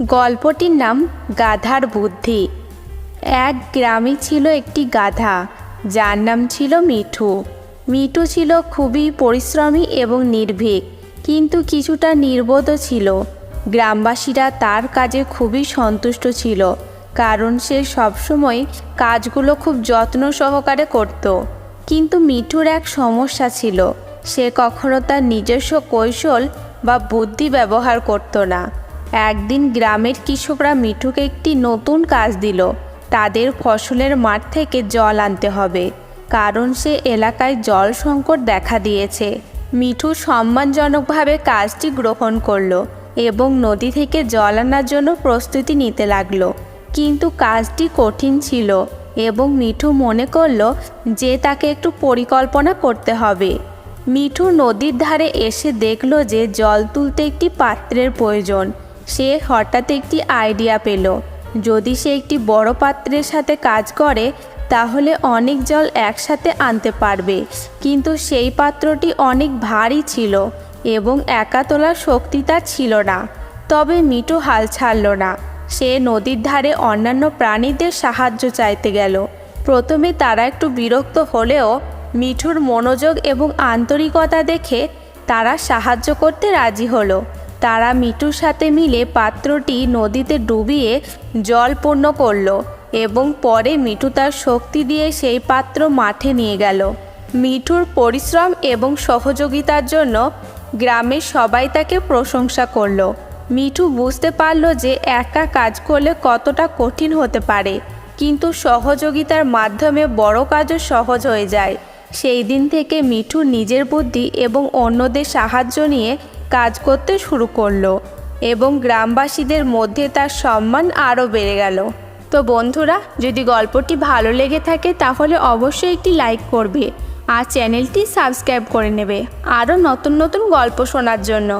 গল্পটির নাম গাধার বুদ্ধি। এক গ্রামে ছিল একটি গাধা, যার নাম ছিল মিঠু। মিঠু ছিল খুবই পরিশ্রমী এবং নির্ভীক, কিন্তু কিছুটা নির্বোধও ছিল। গ্রামবাসীরা তার কাজে খুবই সন্তুষ্ট ছিল, কারণ সে সবসময় কাজগুলো খুব যত্ন সহকারে করত। কিন্তু মিঠুর এক সমস্যা ছিল, সে কখনো তার নিজস্ব কৌশল বা বুদ্ধি ব্যবহার করতো না। একদিন গ্রামের কৃষকরা মিঠুকে একটি নতুন কাজ দিল। তাদের ফসলের মাঠ থেকে জল আনতে হবে, কারণ সে এলাকায় জল সংকট দেখা দিয়েছে। মিঠু সম্মানজনকভাবে কাজটি গ্রহণ করল এবং নদী থেকে জল আনার জন্য প্রস্তুতি নিতে লাগল। কিন্তু কাজটি কঠিন ছিল এবং মিঠু মনে করল যে তাকে একটু পরিকল্পনা করতে হবে। মিঠু নদীর ধারে এসে দেখল যে জল তুলতে একটি পাত্রের প্রয়োজন। সে হঠাৎ একটি আইডিয়া পেল। যদি সে একটি বড় পাত্রের সাথে কাজ করে, তাহলে অনেক জল একসাথে আনতে পারবে। কিন্তু সেই পাত্রটি অনেক ভারী ছিল এবং একা তোলার শক্তি তার ছিল না। তবে মিঠু হাল ছাড়ল না। সে নদীর ধারে অন্যান্য প্রাণীদের সাহায্য চাইতে গেল। প্রথমে তারা একটু বিরক্ত হলেও মিঠুর মনোযোগ এবং আন্তরিকতা দেখে তারা সাহায্য করতে রাজি হলো। তারা মিঠুর সাথে মিলে পাত্রটি নদীতে ডুবিয়ে জল পূর্ণ করল এবং পরে মিঠু তার শক্তি দিয়ে সেই পাত্র মাঠে নিয়ে গেল। মিঠুর পরিশ্রম এবং সহযোগিতার জন্য গ্রামের সবাই তাকে প্রশংসা করল। মিঠু বুঝতে পারল যে একা কাজ করলে কতটা কঠিন হতে পারে, কিন্তু সহযোগিতার মাধ্যমে বড় কাজও সহজ হয়ে যায়। সেই দিন থেকে মিঠু নিজের বুদ্ধি এবং অন্যদের সাহায্য নিয়ে কাজ করতে শুরু করল এবং গ্রামবাসীদের মধ্যে তার সম্মান আরও বেড়ে গেল। তো বন্ধুরা, যদি গল্পটি ভালো লেগে থাকে তাহলে অবশ্যই একটি লাইক করবে আর চ্যানেলটি সাবস্ক্রাইব করে নেবে। আরও নতুন নতুন গল্প শোনার জন্য।